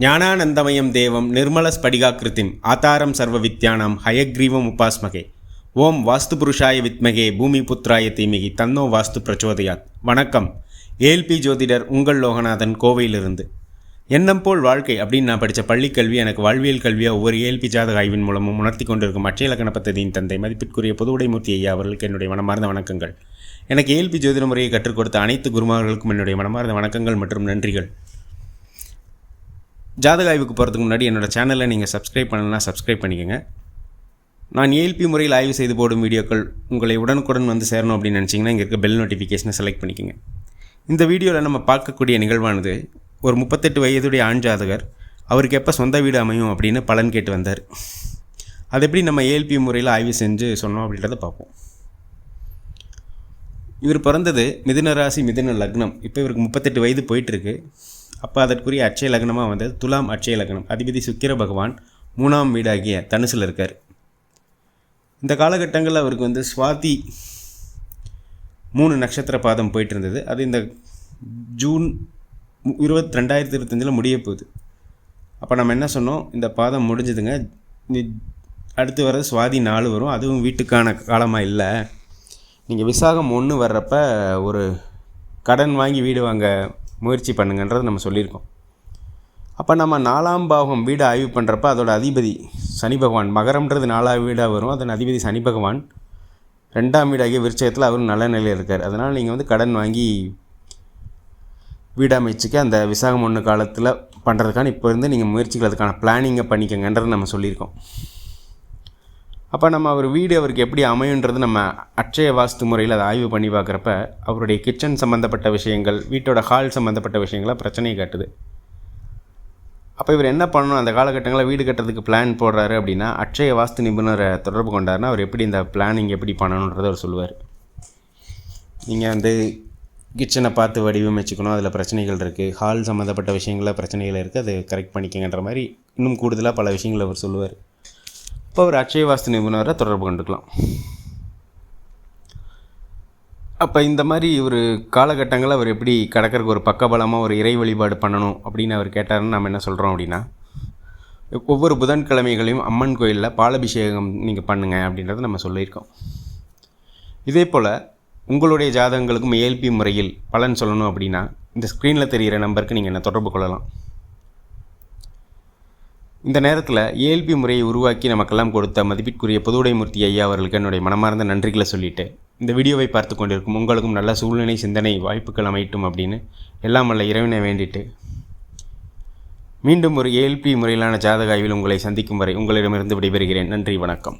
ஞானானந்தமயம் தேவம் நிர்மலஸ்படிகாக்கிருத்திம் ஆதாரம் சர்வ வித்யானாம் ஹயக்ரீவம் உபாஸ்மகே ஓம் வாஸ்து புருஷாய வித்மகே பூமி புத்ராய தீமிகி தன்னோ வாஸ்து பிரச்சோதயாத். வணக்கம். ஏல்பி ஜோதிடர் உங்கள் லோகநாதன் கோவையிலிருந்து. எண்ணம் போல் வாழ்க்கை அப்படின்னு நான் படித்த பள்ளிக்கல்வி எனக்கு வாழ்வியல் கல்வியாக ஒவ்வொரு ஏல்பி ஜாதக ஆய்வின் மூலமும் உணர்த்தி கொண்டிருக்கும் அட்சய இலக்கண பத்ததியின் தந்தை மதிப்பிற்குரிய புதுவுடைமூர்த்தி ஐயா அவர்களுக்கு என்னுடைய மனமார்ந்த வணக்கங்கள். எனக்கு ஏல்பி ஜோதிட முறையை கற்றுக் கொடுத்த அனைத்து குருமார்களுக்கும் என்னுடைய மனமார்ந்த வணக்கங்கள் மற்றும் நன்றிகள். ஜாதக ஆய்வுக்கு போகிறதுக்கு முன்னாடி என்னோட சேனலை நீங்கள் சப்ஸ்கிரைப் பண்ணலன்னா சப்ஸ்கிரைப் பண்ணிக்கோங்க. நான் ஏஎல்பி முறையில் ஆய்வு செய்து போடும் வீடியோக்கள் உங்களை உடனுக்குடன் வந்து சேரணும் அப்படின்னு நினச்சிங்கன்னா இங்கே இருக்க பெல் நோட்டிஃபிகேஷனை செலக்ட் பண்ணிக்கோங்க. இந்த வீடியோவில் நம்ம பார்க்கக்கூடிய நிகழ்வானது ஒரு முப்பத்தெட்டு வயதுடைய ஆண் ஜாதகர் அவருக்கு எப்போ சொந்த வீடு அமையும் அப்படின்னு பலன் கேட்டு வந்தார். அது எப்படி நம்ம ஏஎல்பி முறையில் ஆய்வு செஞ்சு சொன்னோம் அப்படின்றத பார்ப்போம். இவர் பிறந்தது மிதுன ராசி மிதுன லக்னம். இப்போ இவருக்கு முப்பத்தெட்டு வயது போயிட்டுருக்கு அப்போ அதற்குரிய அட்சய லக்னமாக வந்தது. துலாம் அட்சய லக்னம். அதிபதி சுக்கிர பகவான் மூணாம் வீடாகிய தனுசில் இருக்கார். இந்த காலகட்டங்களில் அவருக்கு வந்து சுவாதி மூணு நட்சத்திர பாதம் போயிட்டு இருந்தது. அது இந்த ஜூன் இருபத்தி ரெண்டாயிரத்தி இருபத்தஞ்சில் முடிய போகுது. அப்போ நம்ம என்ன சொன்னோம்? இந்த பாதம் முடிஞ்சதுங்க. அடுத்து வர சுவாதி நாலு வரும். அதுவும் வீட்டுக்கான காலமாக இல்லை. நீங்கள் விசாகம் ஒன்று வர்றப்ப ஒரு கடன் வாங்கி வீடு வாங்க முயற்சி பண்ணுங்கன்றது நம்ம சொல்லியிருக்கோம். அப்போ நம்ம நாலாம் பாவம் வீடு ஆய்வு பண்ணுறப்ப அதோட அதிபதி சனி பகவான் மகரம்ன்றது நாலாவது வீடாக வரும். அதன் அதிபதி சனி பகவான். ரெண்டாம் வீடாகிய விருச்சகத்தில் அவரும் நல்ல நிலையில் இருக்கார். அதனால் நீங்கள் வந்து கடன் வாங்கி வீடு அந்த விசாகம் ஒன்று காலத்தில் பண்ணுறதுக்கான இப்போ இருந்து நீங்கள் முயற்சிகள் அதுக்கான பிளானிங்கை பண்ணிக்கங்கன்றது நம்ம சொல்லியிருக்கோம். அப்போ நம்ம அவர் வீடு அவருக்கு எப்படி அமையுன்றது நம்ம அட்சய வாஸ்து முறையில் அதை ஆய்வு பண்ணி பார்க்குறப்ப அவருடைய கிச்சன் சம்மந்தப்பட்ட விஷயங்கள் வீட்டோட ஹால் சம்மந்தப்பட்ட விஷயங்களாக பிரச்சனையை காட்டுது. அப்போ இவர் என்ன பண்ணணும்? அந்த காலகட்டங்களில் வீடு கட்டுறதுக்கு பிளான் போடுறாரு அப்படின்னா அட்சய வாஸ்து நிபுணரை தொடர்பு கொண்டாருன்னா அவர் எப்படி இந்த பிளானிங் எப்படி பண்ணணுன்றதை அவர் சொல்லுவார். நீங்கள் வந்து கிச்சனை பார்த்து வடிவமைச்சுக்கணும் அதில் பிரச்சனைகள் இருக்குது ஹால் சம்மந்தப்பட்ட விஷயங்களில் பிரச்சனைகள் இருக்குது அதை கரெக்ட் பண்ணிக்கங்கன்ற மாதிரி இன்னும் கூடுதலாக பல விஷயங்கள் அவர் சொல்லுவார். இப்போ அவர் அக்ஷயவாஸ்து நிபுணரை தொடர்பு கொண்டுக்கலாம். அப்போ இந்த மாதிரி ஒரு காலகட்டங்களில் அவர் எப்படி கடற்கரைக்கு ஒரு பக்கபலமாக ஒரு இறை வழிபாடு பண்ணணும் அப்படின்னு அவர் கேட்டாருன்னு நம்ம என்ன சொல்கிறோம் அப்படின்னா ஒவ்வொரு புதன்கிழமைகளையும் அம்மன் கோயிலில் பாலபிஷேகம் நீங்கள் பண்ணுங்கள் அப்படின்றத நம்ம சொல்லியிருக்கோம். இதே போல் உங்களுடைய ஜாதகங்களுக்கும் ஏல்பி முறையில் பலன் சொல்லணும் அப்படின்னா இந்த ஸ்க்ரீனில் தெரிகிற நம்பருக்கு நீங்கள் என்ன தொடர்பு கொள்ளலாம். இந்த நேரத்தில் ஏஎல்பி முறையை உருவாக்கி நமக்கெல்லாம் கொடுத்த மதிப்பிற்குரிய பொதுவுடைமூர்த்தி ஐயா அவர்களுக்கு என்னுடைய மனமார்ந்த நன்றிகளை சொல்லிட்டு இந்த வீடியோவை பார்த்து கொண்டிருக்கும் உங்களுக்கும் நல்ல சூழ்நிலை சிந்தனை வாய்ப்புகள் அமையட்டும் அப்படின்னு எல்லாம் வல்ல இறைவனை வேண்டிட்டு மீண்டும் ஒரு ஏஎல்பி முறையிலான ஜாதக ஆய்வில் உங்களை சந்திக்கும் வரை உங்களிடமிருந்து விடைபெறுகிறேன். நன்றி வணக்கம்.